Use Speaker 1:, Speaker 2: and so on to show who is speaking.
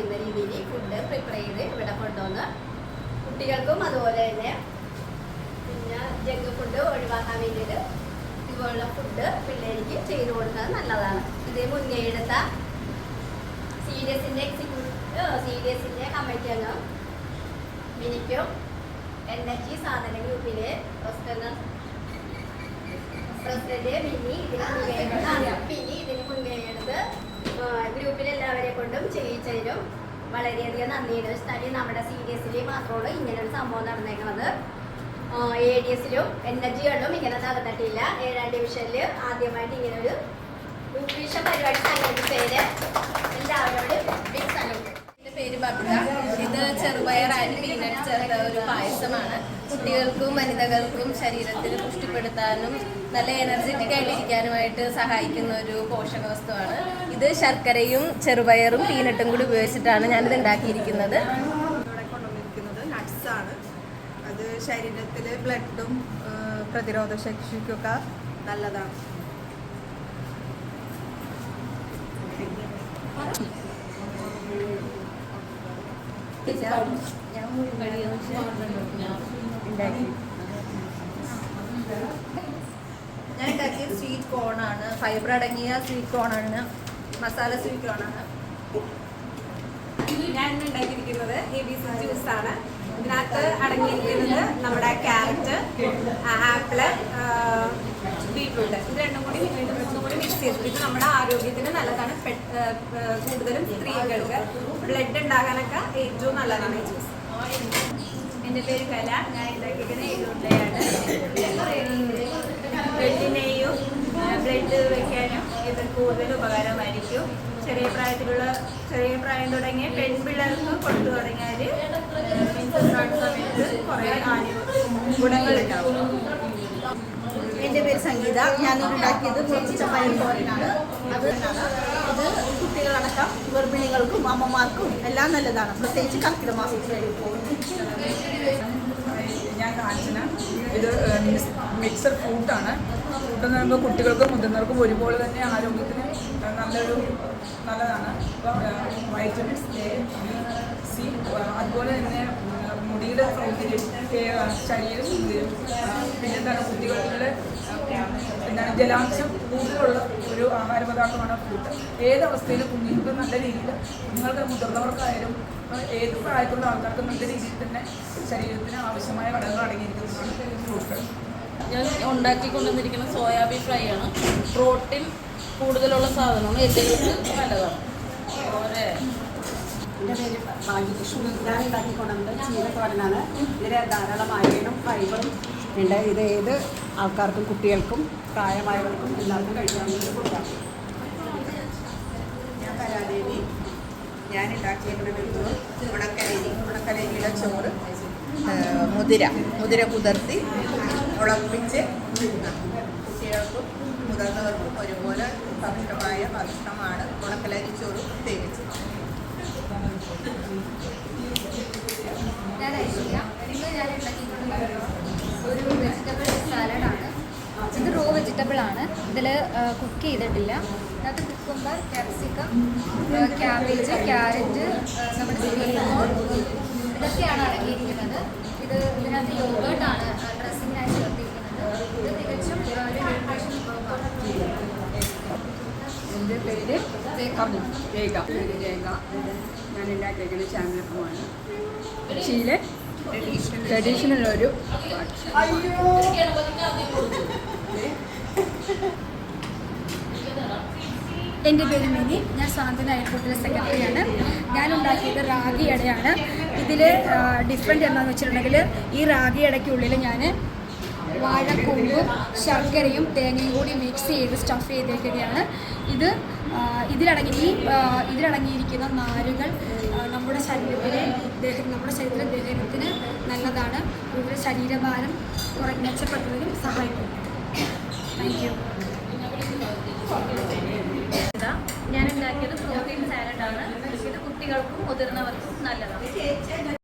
Speaker 1: ചേരുന്ന രീതിയിൽ food prepare ചെയ്ത് ഇവിടെ കൊണ്ടുവന്ന് കുട്ടികൾക്കും അതുപോലെ തന്നെ പിന്നെ ജങ്ക് ഫുഡ് ഒഴിവാക്കാൻ വേണ്ടിയിട്ട് ഇതുപോലുള്ള ഫുഡ് പിള്ളേർക്ക് ചെയ്തു കൊടുക്കുന്നത് നല്ലതാണ്. ഇത് മുന്നേ എടുത്ത C D executive C committee അംഗം മിനിക്കും എൻ എച്ച് സാധന ഗ്രൂപ്പിലെ പ്രസിഡന്റ് മിനി ഇതിന് മുൻകൈ എടുത്ത് എല്ലാവരെ കൊണ്ടും ചെയ്യിച്ചതിനും വളരെയധികം നന്ദിയുണ്ട്. വെച്ചാൽ നമ്മുടെ സി ഡി എസിൽ മാത്രമുള്ളൂ ഇങ്ങനെ ഒരു സംഭവം നടന്നേക്കുന്നത് എ ഡി എസിലും എൻ എച്ച് കളിലും ഇങ്ങനെ നടന്നിട്ടില്ല. ഏഴാം ഡിവിഷനിൽ ആദ്യമായിട്ട് ഇങ്ങനെ ഒരു ന്യൂട്രീഷൻ പരിപാടി സംഘടിപ്പിച്ചതിന് എല്ലാവരോടും
Speaker 2: എന്റെ പേര് ബബ്ര. ഇത് പീനട്ട് ചേർത്ത ഒരു പായസമാണ്. കുട്ടികൾക്കും വനിതകൾക്കും ശരീരത്തിന് പുഷ്ടിപ്പെടുത്താനും നല്ല എനർജറ്റിക് ആയിട്ടിരിക്കാനുമായിട്ട് സഹായിക്കുന്ന ഒരു പോഷക വസ്തുവാണ് ഇത് ശർക്കരയും ചെറുപയറും പീനട്ടും കൂടി ഉപയോഗിച്ചിട്ടാണ് ഞാനിത് ഉണ്ടാക്കിയിരിക്കുന്നത്.
Speaker 3: ഇവിടെ കൊണ്ടുവന്നിരിക്കുന്നത് നട്ട്സ് ആണ്. അത് ശരീരത്തിൽ ബ്ലഡും പ്രതിരോധ ശക്തിക്കൊക്കെ നല്ലതാണ്.
Speaker 2: ഞാൻ ഉണ്ടാക്കിയത് സ്വീറ്റ് കോണാണ് ഫൈബർ അടങ്ങിയ സ്വീറ്റ് കോണാണ് മസാല സ്വീറ്റ് കോണാണ്
Speaker 3: ഞാൻ ഇന്ന് ഉണ്ടാക്കിയിരിക്കുന്നത് എ ബി സി ജ്യൂസ് ആണ്. ഇതിനകത്ത് അടങ്ങിയിരിക്കുന്നത് നമ്മുടെ ക്യാരറ്റ് ആപ്പിൾ ബീട്രൂട്ട് ഇത് രണ്ടും കൂടി രണ്ടും കൂടി മിക്സ് ചെയ്തിട്ട് ഇത് നമ്മുടെ ആരോഗ്യത്തിന് നല്ലതാണ്. കൂടുതലും സ്ത്രീകൾക്ക് ബ്ലഡ് ഉണ്ടാകാനൊക്കെ ഏറ്റവും നല്ലതാണ് ജ്യൂസ്
Speaker 2: എന്റെ പേര് കല. ഞാൻ ഉണ്ടാക്കിയിരിക്കുന്ന എഴുതുണ്ടയാണ് ബ്ലഡിനെയും ബ്ലഡ് വയ്ക്കാനും ഇത് കൂടുതൽ ഉപകാരമായിരിക്കും. ചെറിയ പ്രായത്തിലുള്ള ചെറിയ പ്രായം തുടങ്ങിയ പെൺപിള്ളേർക്ക് കൊടുത്തു തുടങ്ങിയാൽ സമയത്ത് കുറേ
Speaker 4: പേര് സംഗീത ഞാൻ ഉണ്ടാക്കിയത് മുറിച്ച പയർ തോരനാണ് അത് ഇത് കുട്ടികളടക്കം ഗർഭിണികൾക്കും അമ്മമാർക്കും എല്ലാം നല്ലതാണ്. പ്രത്യേകിച്ച് കർക്കിടക മാസത്തിലായിരിക്കും
Speaker 5: ഞാൻ കാണിച്ചത് ഇത് മിക്സർ ഫ്രൂട്ടാണ്. ഫ്രൂട്ട് എന്ന് പറയുമ്പോൾ കുട്ടികൾക്കും മുതിർന്നവർക്കും ഒരുപോലെ തന്നെ ആരോഗ്യത്തിന് നല്ലൊരു നല്ലതാണ്. അപ്പോൾ വൈറ്റമിൻസ് എ ബി സി അതുപോലെ തന്നെ മുടിയുടെ സൗന്ദര്യം ശരീരം പിന്നെ എന്താണ് കുട്ടികളുടെ എന്താണ് ജലാംശം കൂടുതലുള്ള ഒരു ആഹാര പദാർത്ഥമാണ് ഫ്രൂട്ട് ഏതവസ്ഥയിലും കുഞ്ഞുങ്ങൾക്ക് നല്ല രീതിയിൽ കുഞ്ഞുങ്ങൾക്ക് മുതിർന്നവർക്കായാലും ഏത് പ്രായത്തിലുള്ള ആൾക്കാർക്കും നല്ല രീതിയിൽ തന്നെ ശരീരത്തിന് ആവശ്യമായ ഘടകങ്ങൾ അടങ്ങിയിരിക്കുന്നതാണ് ഫ്രൂട്ട്
Speaker 6: ഞാൻ ഉണ്ടാക്കി കൊണ്ടുവന്നിരിക്കുന്ന സോയാബീൻ ഫ്രൈ ആണ് പ്രോട്ടീൻ കൂടുതലുള്ള സാധനമാണ് എല്ലുകൾക്ക് നല്ലതാണ്.
Speaker 7: എന്റെ പേര് ഭാഗ്യലക്ഷ്മി ഞാൻ ഉണ്ടാക്കിക്കൊണ്ടുവന്നത് ചീരത്തോരനാണ്. ഇതിൽ ധാരാളം ഫൈബറും ഉണ്ട്. ഇത് ഏത് ആൾക്കാർക്കും കുട്ടികൾക്കും പ്രായമായവർക്കും എല്ലാവർക്കും ഫുഡാണ്
Speaker 3: ഞാൻ കലാദേവി ഞാൻ ഉണ്ടാക്കിയിട്ടുള്ളത് ഉണക്കലരി ഉണക്കലരിയുടെ ചോറ് മുതിര മുതിര കുതിർത്തി ഉളപ്പിച്ച് കുട്ടികൾക്കും മുതിർന്നവർക്കും ഒരുപോലെ ഭക്ഷണമായ ഭക്ഷണമാണ് ഉണക്കലരി ചോറ് പ്രത്യേകിച്ച്
Speaker 1: ഞാൻ ഐശ്വര്യ ഇന്ന് ഞാൻ ഉണ്ടാക്കിയിട്ടുള്ളത് ഒരു വെജിറ്റബിൾ സാലഡാണ് ഇത് റോ വെജിറ്റബിൾ ആണ് ഇതിൽ കുക്ക് ചെയ്തിട്ടില്ല. അതിനകത്ത് കുക്കുമ്പർ ക്യാപ്സിക്കം ക്യാബേജ് ക്യാരറ്റ് നമ്മുടെ സ്പീക്കോൺ ഇതൊക്കെയാണ് അടങ്ങിയിരിക്കുന്നത്. ഇത് ഇതിനകത്ത് യോഗേർട്ടാണ് ഡ്രസ്സിങ്ങിനായി ചേർത്തിരിക്കുന്നത് ഇത് തികച്ചും ഒരു ന്യൂട്രീഷൻ
Speaker 7: എന്റെ പേര് രേഖ. പേര് രേഖ. ഞാൻ ഉണ്ടാക്കിയിരിക്കുന്നത് ചാനലപ്പമാണ് കൊച്ചിയിലെ ട്രഡീഷണൽ ഒരു
Speaker 8: എന്റെ പേര് മിനി. ഞാൻ സാന്ത്വന എയർപോർട്ടിലെ സെക്രട്ടറിയാണ്. ഞാൻ ഉണ്ടാക്കിയത് റാഗി അടയാണ് ഇതിൽ ഡിഫറെന്റ് എന്താണെന്ന് വെച്ചിട്ടുണ്ടെങ്കിൽ ഈ റാഗി അടയ്ക്കുള്ളിൽ ഞാൻ വാഴക്കൂമ്പും ശർക്കരയും തേങ്ങയും കൂടി മിക്സ് ചെയ്ത് സ്റ്റഫ് ചെയ്തേക്കുകയാണ്. ഇത് ഇതിലടങ്ങി ഈ ഇതിലടങ്ങിയിരിക്കുന്ന നാരുകൾ നമ്മുടെ ശരീരത്തിലെ നമ്മുടെ ശരീരത്തിലെ ദഹനത്തിന് നല്ലതാണ്. കൂടുതൽ ശരീരഭാരം കുറ മെച്ചപ്പെടുത്തുന്നതിനും സഹായിക്കും. താങ്ക് യു
Speaker 2: ഉണ്ടാക്കിയത് പ്രോട്ടീൻ സാലഡാണ്. ഇത് കുട്ടികൾക്കും മുതിർന്നവർക്കും നല്ലതാണ്.